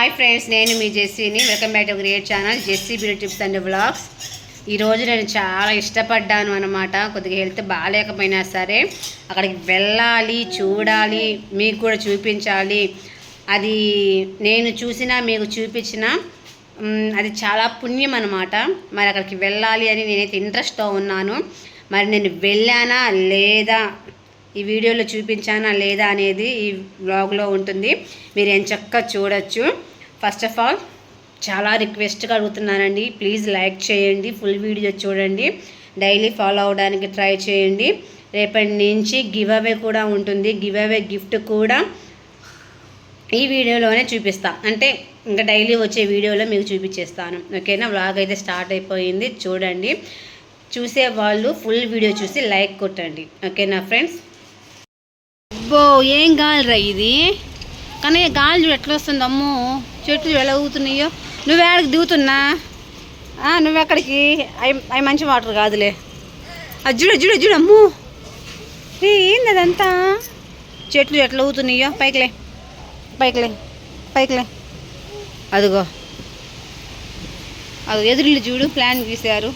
Hi friends నేను మీ జెస్సీని. Welcome back to create channel Jessie beauty tips and vlogs ఈరోజు నేను చాలా ఇష్టపడ్డాను అనమాట కొద్దిగా హెల్త్ బాగాలేకపోయినా సరే అక్కడికి వెళ్ళాలి చూడాలి మీకు కూడా చూపించాలి. అది నేను చూసినా మీకు చూపించిన అది చాలా పుణ్యం అనమాట మరి అక్కడికి వెళ్ళాలి అని నేనైతే ఇంట్రెస్ట్తో ఉన్నాను. మరి నేను వెళ్ళానా లేదా ఈ వీడియోలో చూపించానా లేదా అనేది ఈ వ్లాగ్లో ఉంటుంది. మీరు ఎంచక్క చూడొచ్చు. ఫస్ట్ ఆఫ్ ఆల్ చాలా రిక్వెస్ట్గా అడుగుతున్నానండి. ప్లీజ్ లైక్ చేయండి. ఫుల్ వీడియో చూడండి. డైలీ ఫాలో అవడానికి ట్రై చేయండి. రేపటి నుంచి గివ్ అవే కూడా ఉంటుంది. గివ్ అవే గిఫ్ట్ కూడా ఈ వీడియోలోనే చూపిస్తా. అంటే ఇంకా డైలీ వచ్చే వీడియోలో మీకు చూపించేస్తాను. ఓకేనా వ్లాగ్ అయితే స్టార్ట్ అయిపోయింది. చూడండి. చూసే వాళ్ళు ఫుల్ వీడియో చూసి లైక్ కొట్టండి. ఓకేనా ఫ్రెండ్స్ అబ్బో ఏం గాలిరా ఇది? కానీ గాలి చూడు ఎట్లా వస్తుంది అమ్మో? చెట్లు ఎలా ఊగుతున్నాయో? నువ్వు ఏడకి దిగుతున్నా? నువ్వెక్కడికి? అవి అవి మంచి వాటర్ కాదులే. అది చూడు చూడు చూడు అమ్మో. ఏంది అదంతా చెట్లు ఎట్లా ఊగుతున్నాయో? పైకిలే. పైకిలే. పైకిలే. అదిగో. అది ఎదురులు చూడు ప్లాన్ గీసారు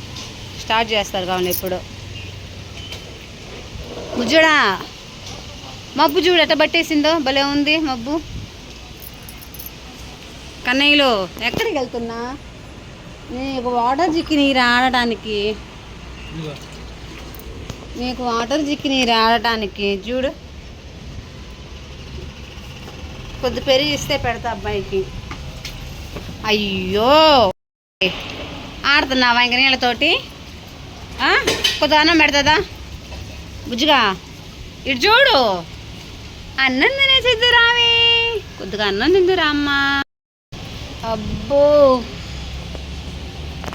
స్టార్ట్ చేస్తారు కావాలి ఇప్పుడు బుజ్జుడా మబ్బు చూడు ఎట్ట పట్టేసిందో? భలే ఉంది మబ్బు. కన్నయ్యలో ఎక్కడికి వెళ్తున్నా? నీకు వాటర్ చిక్కి నీరు ఆడటానికి. నీకు వాటర్ చిక్కి నీరు ఆడటానికి చూడు. కొద్ది పెరిగి ఇస్తే పెడతా అబ్బాయికి. అయ్యో! ఆడుతున్నావా ఇంక నీళ్ళతోటి? ఆ? కొద్దిగా అన్నం పెడతాదా? బుజ్జిగా ఇటు చూడు. అన్నం తినేసిద్దు రావి. కొద్దిగా అన్నం తిందురా అమ్మ. అబ్బో!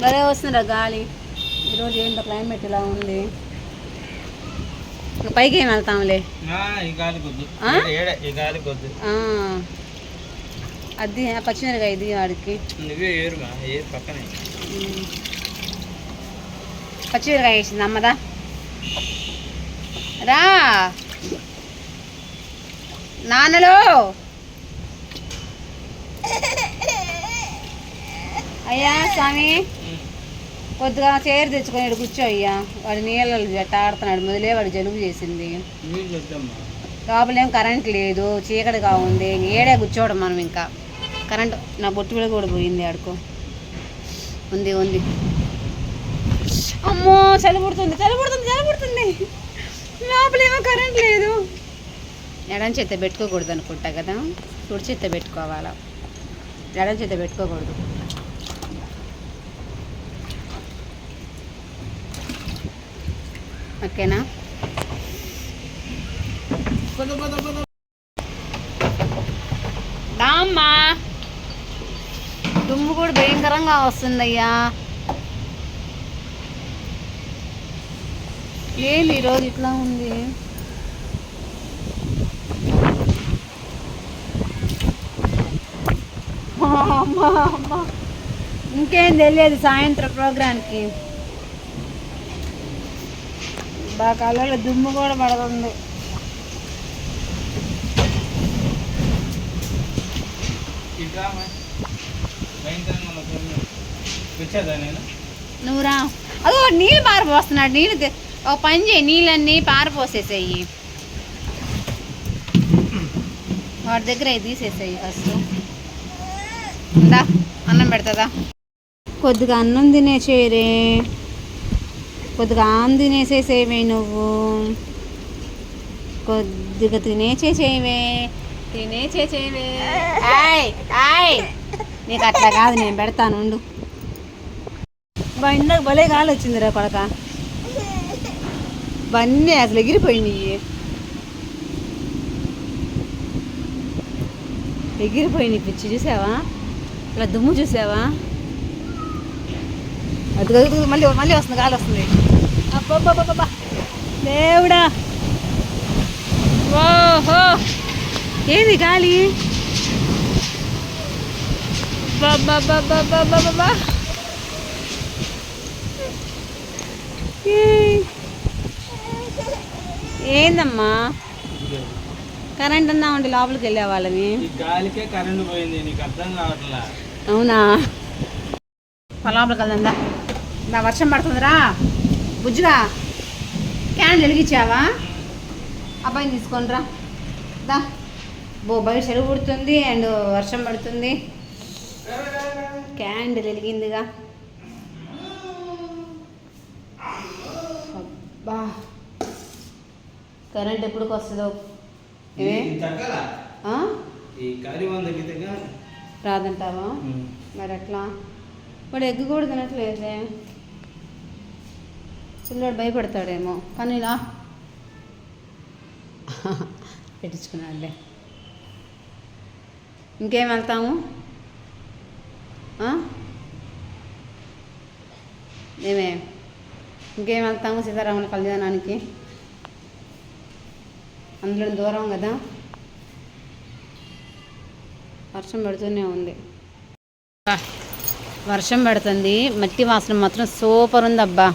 భలే వస్తుందా గాలి. ఈరోజు ఏంటో క్లైమేట్ ఇలా ఉంది. పైకి ఏం వెళ్తాంలే. అది ఆ పచ్చిమిరకాయ ఇది వాడికి. పచ్చిమిరకాయ వేసింది అమ్మదా? రా! నాన్నలో! అయ్యా స్వామి. కొద్దిగా చైర్ తెచ్చుకొని కూర్చో అయ్యా. వాడు నీళ్ళలో జట్ట ఆడుతున్నాడు మొదలే వాడు జలుబు చేసింది. లోపల కరెంట్ లేదు చీకటిగా ఉంది. ఏడే కూర్చోవడం మనం ఇంకా. కరెంట్ నా బొట్టు మీద కూడా పోయింది ఆడుకో. ఉంది ఉంది. అమ్మో చలి పుడుతుంది చలి పుడుతుంది చలి పుడుతుంది. లోపలేమో కరెంట్ లేదు. ఎడం చేత పెట్టుకోకూడదు అనుకుంటా కదా. కుడి చేత పెట్టుకోవాలా? ఎడం చేత పెట్టుకోకూడదు. ఓకేనా? రామ్మా దుమ్ము కూడా భయంకరంగా వస్తుందయ్యా. ఏంది ఈరోజు ఇట్లా ఉంది? అమ్మా, అమ్మా. ఇంకేం తెలియదు సాయంత్రం ప్రోగ్రాంకి బాగా కళ్ళలో దుమ్ము కూడా పడుతుంది నువ్వు రా. అదో నీళ్ళు పారిపోస్తున్నాడు నీళ్ళు ఒక పని చేయి నీళ్ళన్నీ పారిపోసేసేయి. వాడి దగ్గర అవి తీసేసేయి ఫస్ట్. ఇందా అన్నం పెడతదా? కొద్దిగా అన్నం తినేసేయరే కొద్దిగా ఆన్ తినేసేసేవే నువ్వు. కొద్దిగా తినేసేసేవే తినేసేసేవే ఆయ్ ఆయ్ నీకు అట్లా కాదు నేను పెడతాను ఉండు. బా ఇందాక భలే గాలి వచ్చిందిరా కొడక. బన్నీ అసలు ఎగిరిపోయినాయి. ఎగిరిపోయినాయి పిచ్చి చూసావా? ఇలా దుమ్ము చూసావా? అది మళ్ళీ మళ్ళీ వస్తుంది గాలి వస్తుంది. అబ్బబ్బబ్బబ్బా దేవుడా. ఓహో. ఏంది గాలి? బాబా. ఏందమ్మా? కరెంట్ ఉందామండి లోపలికి వెళ్ళే వాళ్ళని? గాలికే కరెంట్ పోయింది నీకు అర్థం కావట్లా? అవునా? లోపలికి వెళ్దా నా వర్షం పడుతుందిరా. బుజ్జుగా క్యాన్ వెలిగించావా? అబ్బాయిని తీసుకొని రా దా. బో బయట చెరువు పుడుతుంది అండ్ వర్షం పడుతుంది. క్యాండిల్ వెలిగిందిగా. అబ్బా. కరెంట్ ఎప్పటికి వస్తుందో? రాదంటావా? మరి ఎట్లా? వాడు ఎగ్గు కూడా తినట్లేదే. పిల్లడు భయపడతాడేమో. కానీ ఇలా పెట్టించుకున్నాడులే. ఇంకేం వెళ్తాము? ఏమే? ఇంకేం వెళ్తాము సీతారాముల కళ్యాణానికి? అందులో దూరం కదా? వర్షం పడుతూనే ఉంది. వర్షం పడుతుంది. మట్టి వాసన మాత్రం సూపర్ ఉంది అబ్బా.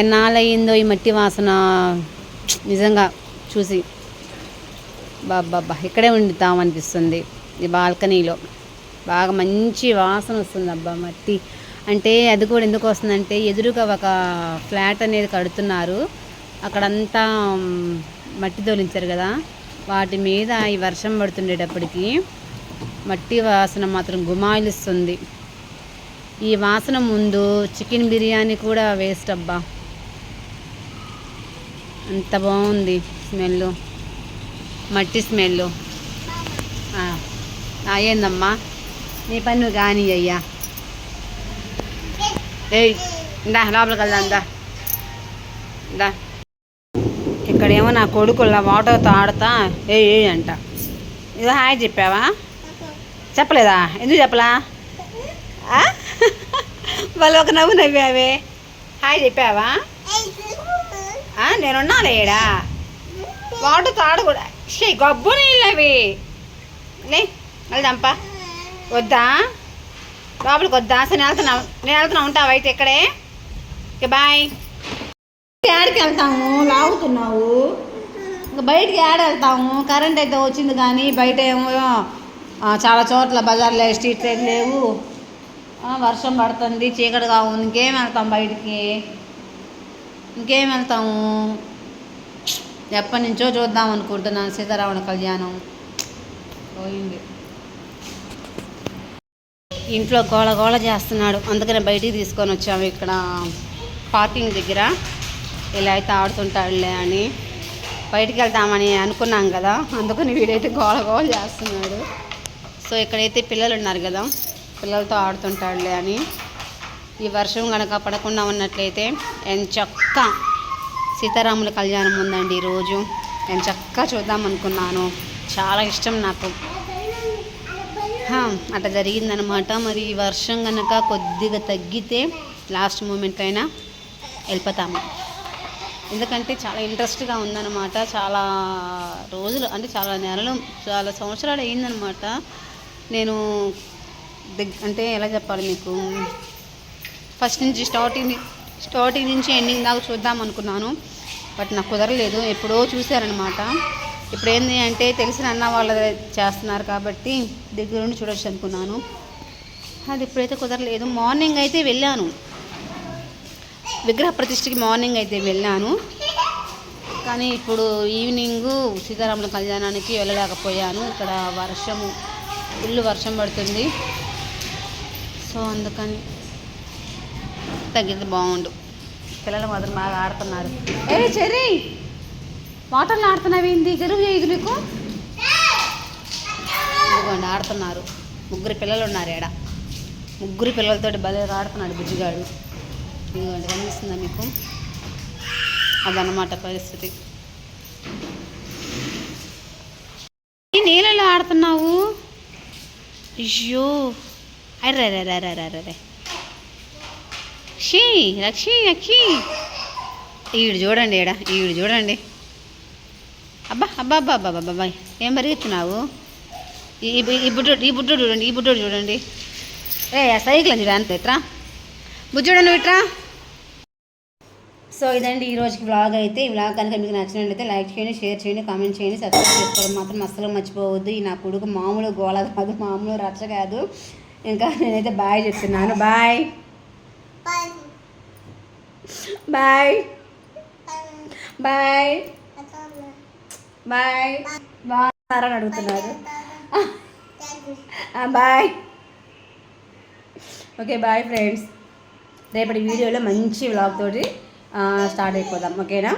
ఎన్నాళ్ళయిందో ఈ మట్టి వాసన? నిజంగా చూసి. బాబ్బా ఇక్కడే ఉండుతాం అనిపిస్తుంది ఈ బాల్కనీలో. బాగా మంచి వాసన వస్తుంది అబ్బా మట్టి. అంటే అది కూడా ఎందుకు వస్తుందంటే ఎదురుగా ఒక ఫ్లాట్ అనేది కడుతున్నారు. అక్కడంతా మట్టి తోలించారు కదా. వాటి మీద ఈ వర్షం పడుతుండేటప్పటికి మట్టి వాసన మాత్రం గుమాయిలుస్తుంది. ఈ వాసన ముందు చికెన్ బిర్యానీ కూడా వేస్ట్ అబ్బా. అంత బాగుంది స్మెల్. మట్టి స్మెల్. ఏందమ్మా నీ పన్ను కానీ అయ్యా. ఏయ్ ఇందా లోపలికి వెళ్దాం ఇందా. ఇక్కడ ఇక్కడేమో నా కొడుకుల వాటర్తో ఆడతా. ఏ ఏ అంట. ఇది హాయ్ చెప్పావా? చెప్పలేదా? ఎందుకు చెప్పలా? వాళ్ళు ఒక నవ్వు నవ్వావే? హాయ్ చెప్పావా? నేను నేనున్నా లేడా? వాటర్తో ఆడకూడదు షే గబ్బు నీళ్ళు అవి లే వెళ్దాంపా వద్దా? లోపలికి వద్దా? సరే నేను వెళ్తున్నా నేను వెళ్తున్నా ఉంటావు అయితే ఇక్కడే? Okay bye. ఏడకి వెళ్తాము? లాగుతున్నావు? ఇంకా బయటికి ఏడ వెళ్తాము? కరెంట్ అయితే వచ్చింది కానీ బయట ఏమో చాలా చోట్ల బజార్లో స్ట్రీట్ లైట్ లేవు. వర్షం పడుతుంది చీకటిగా ఉంది ఇంకేం వెళ్తాం బయటికి? ఇంకేం వెళ్తాము? ఎప్పటి నుంచో చూద్దాం అనుకుంటున్నాను సీతారామణ కళ్యాణం. పోయింది. ఇంట్లో గోళ గోళ చేస్తున్నాడు. అందుకనే బయటికి తీసుకొని వచ్చాము ఇక్కడ. పార్కింగ్ దగ్గర. ఇలా అయితే ఆడుతుంటాడులే అని. బయటికి వెళ్తామని అనుకున్నాం కదా. అందుకని వీడైతే గోళ గోళ చేస్తున్నాడు. సో ఇక్కడైతే పిల్లలు ఉన్నారు కదా. పిల్లలతో ఆడుతుంటాడులే అని ఈ వర్షం కనుక పడకుండా ఉన్నట్లయితే ఎంచక్క సీతారాముల కళ్యాణం ఉందండి ఈరోజు. నేను చక్కగా చూద్దాం అనుకున్నాను. చాలా ఇష్టం నాకు. అట్లా జరిగిందనమాట మరి ఈ వర్షం కనుక కొద్దిగా తగ్గితే లాస్ట్ మూమెంట్ అయినా వెళ్ళిపోతాము. ఎందుకంటే చాలా ఇంట్రెస్ట్గా ఉందన్నమాట. చాలా రోజులు అంటే చాలా నెలలు చాలా సంవత్సరాలు అయిందనమాట నేను అంటే ఎలా చెప్పాలి మీకు? ఫస్ట్ నుంచి స్టార్టింగ్ స్టార్టింగ్ నుంచి ఎండింగ్ దాకా చూద్దాం అనుకున్నాను. బట్ నాకు కుదరలేదు. ఎప్పుడో చూశారనమాట ఇప్పుడు ఏంటి అంటే తెలిసిన అన్న వాళ్ళ చేస్తున్నారు కాబట్టి దగ్గరుండి చూడొచ్చు అనుకున్నాను. అది ఇప్పుడైతే కుదరలేదు. మార్నింగ్ అయితే వెళ్ళాను. విగ్రహ ప్రతిష్ఠకి మార్నింగ్ అయితే వెళ్ళాను. కానీ ఇప్పుడు ఈవినింగ్ సీతారాముల కళ్యాణానికి వెళ్ళలేకపోయాను. ఇక్కడ వర్షము ఫుల్ వర్షం పడుతుంది. సో అందుకని తగ్గితే బాగుండు. పిల్లలు మాత్రం బాగా ఆడుతున్నారు. ఏ చెర్రీ! వాటర్లో ఆడుతున్నావు ఏంది? గెలుగు చేయదు నీకు. ఇదిగోండి ఆడుతున్నారు. ముగ్గురు పిల్లలు ఉన్నారు ఏడ. ముగ్గురు పిల్లలతోటి భలే ఆడుతున్నాడు బుజ్జిగాడు. ఇదిగోండి కనిపిస్తుందా మీకు? అదన్నమాట పరిస్థితి. నీళ్ళలో ఆడుతున్నావు? అయ్యో! అరే రే రే రే రే రే రే షీ రక్షి రక్షి ఈడు చూడండి ఈడ ఈడు చూడండి. అబ్బా అబ్బా అబ్బా అబ్బా అబ్బా ఏం పరిగెత్తున్నావు? ఈ ఈ- ఈ బుడ్డోడు ఈ బుడ్డోడు చూడండి ఈ బుడ్డోడు చూడండి. ఏ సైకిల్ అని చూడండి అంత ఇట్రా. బుజ్జోడు నువ్వు ఇట్రా. సో ఇదండి ఈ రోజుకి వ్లాగ్ అయితే. ఈ వ్లాగ్ కనుక మీకు నచ్చినట్లయితే లైక్ చేయండి షేర్ చేయండి కామెంట్ చేయండి సబ్స్క్రైబ్ చేసుకోవడం మాత్రం అస్సలు మర్చిపోవద్దు. ఈ నా కొడుకు మామూలు గోళ కాదు మామూలు రచ్చ కాదు. ఇంకా నేనైతే బాయ్ చెప్తున్నాను. బాయ్. బాయ్. బాయ్. బాయ్. బాగున్నారని అడుగుతున్నారు. బాయ్. Okay bye friends. రేపటి వీడియోలో మంచి వ్లాగ్ తోటి స్టార్ట్ అయిపోదాం. ఓకేనా?